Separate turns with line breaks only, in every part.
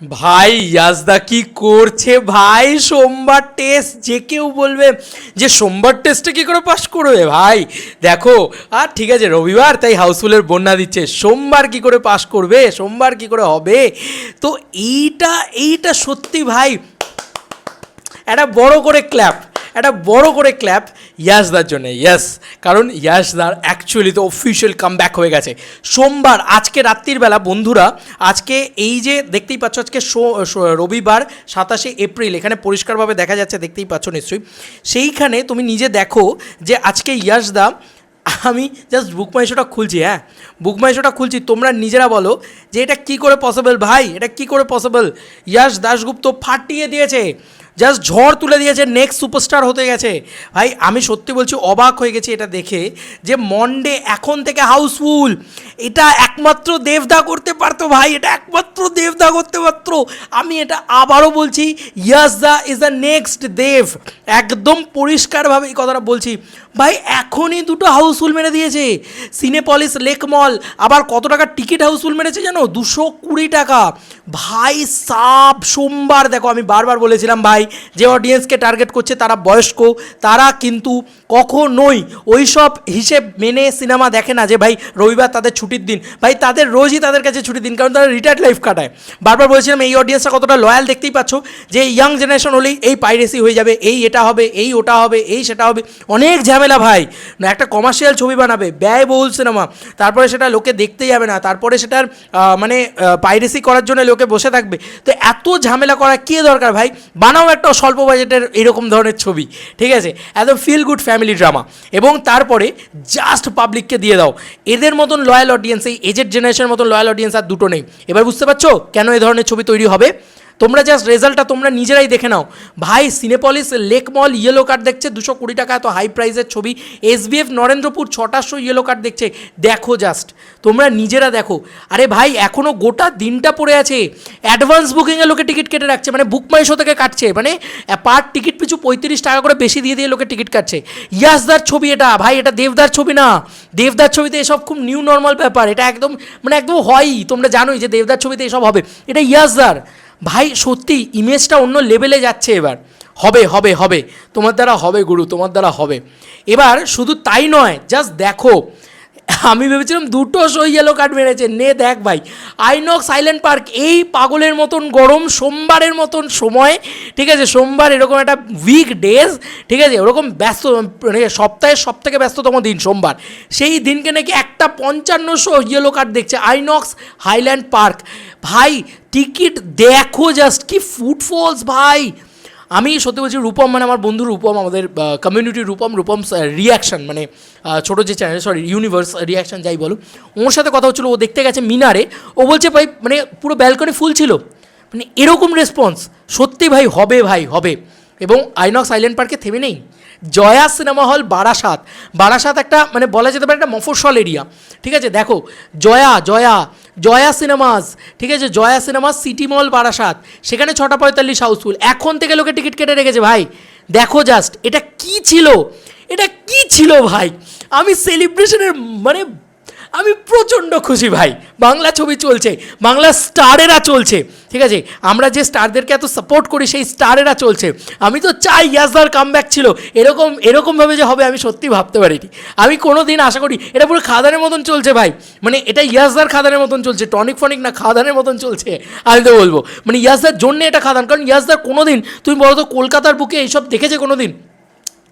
ভাই, ইয়াজদা কি করছে? ভাই, সোমবার টেস্ট যে কেউ বলবে যে সোমবার টেস্টে কী করে পাস করবে ভাই? দেখো, আর ঠিক আছে, রবিবার তাই হাউসফুলের বন্যা দিচ্ছে। সোমবার কি করে পাস করবে? সোমবার কি করে হবে? তো এইটা এইটা সত্যি ভাই, একটা বড় করে ক্ল্যাপ একটা বড় করে ক্ল্যাপ ইয়াসদার জন্য ইয়াস কারণ ইয়াসদার অ্যাকচুয়ালি তো অফিসিয়াল কাম ব্যাক হয়ে গেছে। সোমবার, আজকে রাত্রির বেলা, বন্ধুরা, আজকে এই যে দেখতেই পাচ্ছ, আজকে রবিবার, সাতাশে এপ্রিল, এখানে পরিষ্কারভাবে দেখা যাচ্ছে, দেখতেই পাচ্ছ নিশ্চয়ই। সেইখানে তুমি নিজে দেখো যে আজকে ইয়াসদা আমি জাস্ট বুক মাই শোটা খুলছি হ্যাঁ? বুক মাই শোটা খুলছি, তোমরা নিজেরা বলো যে এটা কি করে পসিবল ভাই? এটা কি করে পসিবল ইয়াশ দাশগুপ্ত ফাটিয়ে দিয়েছে। জাস্ট ঝড় তুলে দিয়েছে নেক্সট সুপারস্টার হতে গেছে। ভাই, আমি সত্যি বলছি, অবাক হয়ে গেছি এটা দেখে যে মন্ডে এখন থেকে হাউসফুল এটা একমাত্র দেবদা করতে পারতো ভাই, এটা একমাত্র দেবদা করতে পারতো। আমি এটা আবারও বলছি Yash da is the next Dev একদম পরিষ্কারভাবে এই কথাটা বলছি। ভাই, এখনই দুটো হাউসফুল মেরে দিয়েছে। সিনেপলিস লেক মল আবার কত টাকার টিকিট হাউসফুল মেরেছে জানো? দুশো কুড়ি টাকা। ভাই, সাপ, সোমবার, দেখো, আমি বারবার বলেছিলাম ভাই, যে অডিয়েন্সকে টার্গেট করছে তারা বয়স্ক, তারা কিন্তু কখনোই ওই সব হিসেব মেনে সিনেমা দেখে না যে ভাই রবিবার তাদের ছুটির দিন। ভাই তাদের রোজই তাদের কাছে ছুটির দিন, কারণ তারা রিটায়ার্ড লাইফ কাটায়। বারবার বলেছিলাম এই অডিয়েন্সটা কতটা লয়াল দেখতেই পাচ্ছ যে ইয়াং জেনারেশন হলেই এই পাইরেসি হয়ে যাবে, এই এটা হবে, এই ওটা হবে, এই সেটা হবে। অনেক ঝামেলা ভাই। একটা কমার্শিয়াল ছবি বানাবে, ব্যয়বহুল সিনেমা তারপরে সেটা লোকে দেখতে যাবে না, তারপরে সেটার মানে পাইরেসি করার জন্য লোকে বসে থাকবে। তো এত ঝামেলা করা কে দরকার ভাই? বানাও একটা স্বল্প বাজেটের এরকম ধরনের ছবি, ঠিক আছে? একদম ফিল গুড ফ্যামিলি ড্রামা এবং তারপরে জাস্ট পাবলিককে দিয়ে দাও। এদের মতন লয়াল অডিয়েন্স এই এজেড জেনারেশনের মতন লয়াল অডিয়েন্স আর দুটো নেই। এবার বুঝতে পারছ কেন এই ধরনের ছবি তৈরি হবে? তোমরা জাস্ট রেজাল্টটা তোমরা নিজেরাই দেখে নাও। ভাই Cinepolis lake mall yellow card দেখছে, দুশো কুড়ি টাকা এত হাই প্রাইসের ছবি। এস এসবিএফ নরেন্দ্রপুর ছটাশো ইয়েলো কার্ড দেখছে। দেখো জাস্ট তোমরা নিজেরা দেখো। আরে ভাই এখনও গোটা দিনটা পড়ে আছে। অ্যাডভান্স বুকিংয়ে লোকে টিকিট কেটে রাখছে। মানে বুক মাই শো থেকে কাটছে। মানে পার টিকিট পিছু পঁয়ত্রিশ টাকা করে বেশি দিয়ে দিয়ে লোকে টিকিট কাটছে। ইয়াসদার ছবি এটা। ভাই, এটা দেবদার ছবি না। দেবদার ছবিতে এসব খুব নিউ নর্মাল ব্যাপার। এটা একদম মানে একদম হয়ই তোমরা জানোই যে দেবদার ছবিতে এসব হবে। এটা ইয়াসদার ভাই, সত্যি ইমেজটা অন্য লেভেলে যাচ্ছে এবার। হবে হবে হবে। তোমার দ্বারা হবে, গুরু, তোমার দ্বারা হবে। এবার শুধু তাই নয় জাস্ট দেখো আমি ভেবেছিলাম দুটো শো ইয়েলো কার্ড মেরেছে। নে দেখ ভাই। আইনক সাইলেন্ট পার্ক এই পাগলের মতন গরম, সোমবারের মতন সময়, ঠিক আছে? সোমবার এরকম একটা উইক ডেজ ঠিক আছে? ওরকম ব্যস্ত মানে সপ্তাহের সব থেকে ব্যস্ততম দিন সোমবার। সেই দিনকে নাকি একটা পঞ্চান্নশো ইয়েলো কার্ড দেখছে আইনক্স হাইল্যান্ড পার্ক ভাই টিকিট দেখো জাস্ট কি ফুটফলস ভাই। আমি সত্যি বলছি রূপম মানে আমার বন্ধু রূপম, আমাদের কমিউনিটি রূপম রূপম রিয়াকশন মানে ছোটো যে চ্যানেল সরি ইউনিভার্স রিয়াকশন যাই বলো ওর সাথে কথা হচ্ছিল, ও দেখতে গেছে মিনারে, ও বলছে ভাই মানে পুরো ব্যালকনি ফুল ছিল। মানে এরকম রেসপন্স সত্যি ভাই, হবে ভাই, হবে। এবং আইনক্স আইল্যান্ড পার্কে থেমে নেই। Jaya cinema hall Barasat. বারাসাত একটা মানে বলা যেতে পারে একটা মফস্বল এরিয়া ঠিক আছে, দেখো, জয়া জয়া জয়া সিনেমাস, ঠিক আছে? Jaya cinemas, city mall, Barasat. সেখানে ছটা পঁয়তাল্লিশ হাউসফুল। এখন থেকে লোকে টিকিট কেটে রেখেছে, ভাই। দেখো জাস্ট এটা কি ছিল? এটা কি ছিল, ভাই? আমি সেলিব্রেশনের মানে আমি প্রচণ্ড খুশি ভাই। বাংলা ছবি চলছে, বাংলা স্টারেরা চলছে, ঠিক আছে? আমরা যে স্টারদেরকে এত সাপোর্ট করি, সেই স্টারেরা চলছে। আমি তো চাই ইয়াসদার কাম ছিল, এরকম, এরকমভাবে যে হবে, আমি সত্যি ভাবতে পারিনি। আমি কোনো দিন আশা করি, এটা পুরো খাদানের মতন চলছে ভাই। মানে এটা ইয়াসদার খাদানের মতন চলছে, টনিক ফনিক না, খাদানের মতন চলছে, আমি তো বলব। মানে ইয়াসদার জন্য এটা খাদান, কারণ ইয়াসদার কোনো দিন তুমি বলো তো কলকাতার বুকে এইসব দেখেছে কোনো দিন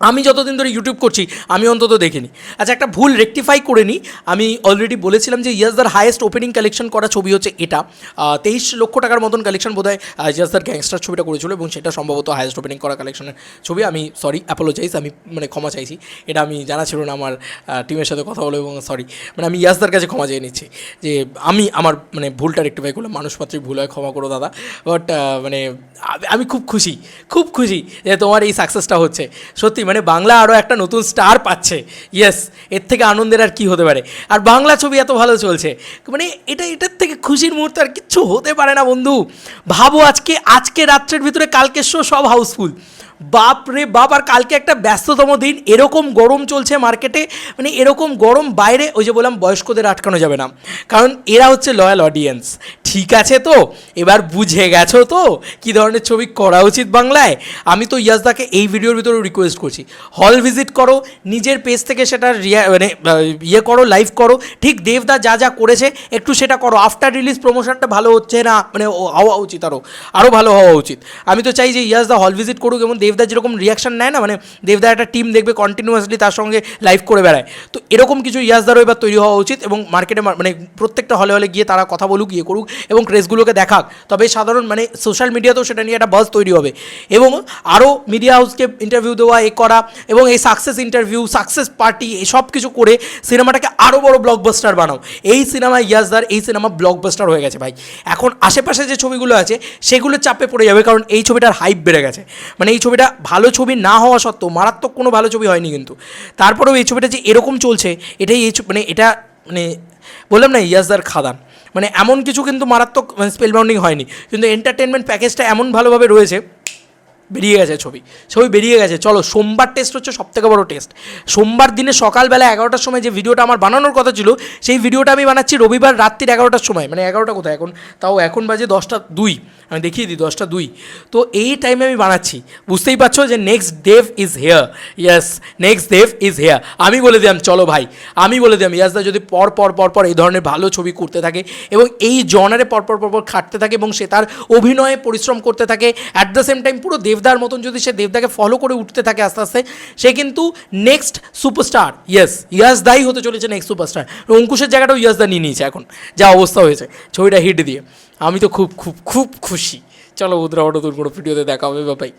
আমি যতদিন ধরে ইউটিউব করছি, আমি অন্তত দেখিনি। আচ্ছা একটা ভুল রেকটিফাই করে নিই আমি অলরেডি বলেছিলাম যে ইয়াসদার হায়েস্ট ওপেনিং কালেকশন করা ছবি হচ্ছে এটা। তেইশ লক্ষ টাকার মতন কালেকশন বোধ হয় ইয়াসদার গ্যাংস্টার ছবিটা করেছিল এবং সেটা সম্ভবত হায়েস্ট ওপেনিং করা কালেকশনের ছবি। আমি সরি অ্যাপোলোজাইজ আমি মানে ক্ষমা চাইছি। এটা আমি জানা ছিল না আমার টিমের সাথে কথা বলে এবং সরি মানে আমি ইয়াসদার কাছে ক্ষমা চেয়ে নিচ্ছি। যে আমি আমার মানে ভুলটা রেকটিফাই করলাম মানুষ মাত্রই ভুল হয়, ক্ষমা করো দাদা। বাট মানে আমি খুব খুশি খুব খুশি যে তোমার এই সাকসেসটা হচ্ছে। সত্যি মানে বাংলা আরও একটা নতুন স্টার পাচ্ছে। ইয়েস এর থেকে আনন্দের আর কি হতে পারে। আর বাংলা ছবি এত ভালো চলছে। মানে এটা, এটার থেকে খুশির মুহূর্ত আর কিচ্ছু হতে পারে না বন্ধু। ভাবো আজকে আজকে রাত্রের ভিতরে কালকের শো সব হাউসফুল বাপ রে বাপ, আর কালকে একটা ব্যস্ততম দিন। এরকম গরম চলছে মার্কেটে মানে এরকম গরম বাইরে, ওই যে বললাম, বয়স্কদের আটকানো যাবে না। কারণ এরা হচ্ছে লয়াল অডিয়েন্স ঠিক আছে তো? এবার বুঝে গেছো তো? কী ধরনের ছবি করা উচিত বাংলায়? আমি তো ইয়াসদাকে এই ভিডিওর ভিতরে রিকোয়েস্ট করছি। হল ভিজিট করো, নিজের পেজ থেকে সেটা রিয়া মানে ইয়ে করো লাইভ করো। ঠিক দেবদা যা যা করেছে, একটু সেটা করো। আফটার রিলিজ প্রমোশনটা ভালো হচ্ছে না? মানে হওয়া উচিত আরও আরও ভালো হওয়া উচিত। আমি তো চাই যে ইয়াসদা হল ভিজিট করুক এবং দেবদা যেরকম রিয়াকশন নেয় না মানে দেবদা একটা টিম দেখবে কন্টিনিউয়াসলি তার সঙ্গে লাইভ করে বেড়ায়। তো এরকম কিছু ইয়াসদারও এবার তৈরি হওয়া উচিত এবং মার্কেটে মানে প্রত্যেকটা হলে হলে গিয়ে তারা কথা বলুক ইয়ে করুক। এবং ক্রেসগুলোকে দেখাক। তবে সাধারণ মানে সোশ্যাল মিডিয়াতেও সেটা নিয়ে একটা বাজ তৈরি হবে। এবং আরও মিডিয়া হাউসকে ইন্টারভিউ দেওয়া, এ করা এবং এই সাকসেস ইন্টারভিউ সাকসেস পার্টি এসব কিছু করে সিনেমাটাকে আরও বড় ব্লকবাস্টার বানাও। এই সিনেমা ইয়াসদার এই সিনেমা ব্লকবাস্টার হয়ে গেছে ভাই। এখন আশেপাশে যে ছবিগুলো আছে সেগুলো চাপে পড়ে যাবে কারণ এই ছবিটার হাইপ বেড়ে গেছে। মানে এই ছবিটা ভালো ছবি না হওয়া সত্ত্বেও মারাত্মক কোনো ভালো ছবি হয়নি কিন্তু। তারপরেও এই ছবিটা যে এরকম চলছে, এটাই এই মানে এটা মানে বললাম না ইয়াসদার খাদান। মানে এমন কিছু কিন্তু মারাত্মক মানে স্পেল বাউন্ডিং হয়নি। কিন্তু এন্টারটেনমেন্ট প্যাকেজটা এমন ভালোভাবে রয়েছে বেরিয়ে গেছে ছবি। ছবি বেরিয়ে গেছে। চলো, সোমবার টেস্ট হচ্ছে সব থেকে বড় টেস্ট সোমবার দিনে সকালবেলা এগারোটার সময় যে ভিডিওটা আমার বানানোর কথা ছিল, সেই ভিডিওটা আমি বানাচ্ছি রবিবার রাত্রির এগারোটার সময়। মানে এগারোটা কোথায় এখন? তাও এখন বাজে দশটা দুই। আমি দেখিয়ে দিই, দশটা দুই। তো এই টাইমে আমি বানাচ্ছি। বুঝতেই পারছ যে next Dev is here Yash next Dev is here আমি বলে দিলাম, চলো ভাই। আমি বলে দিলাম ইয়াস ইয়াসদা, যদি পর পর পর পর এই ধরনের ভালো ছবি করতে থাকে এবং এই জনারে পর পর পর পর খাটতে থাকে এবং সে তার অভিনয়ে পরিশ্রম করতে থাকে অ্যাট দ্য সেম টাইম পুরো দেবদার মতন যদি সে দেবদাকে ফলো করে উঠতে থাকে আস্তে আস্তে, সে কিন্তু নেক্সট সুপারস্টার ইয়েস ইয়াস দাই হতে চলেছে নেক্সট সুপারস্টার অঙ্কুশের জায়গাটাও ইয়াস দা নিয়ে নিয়েছে এখন, যা অবস্থা হয়েছে। ছবিটা হিট দিয়ে। আমি তো খুব খুব খুব খুশি। চলো বুধরা অটো তোর কোনো ভিডিওতে দেখা হবে বাবাই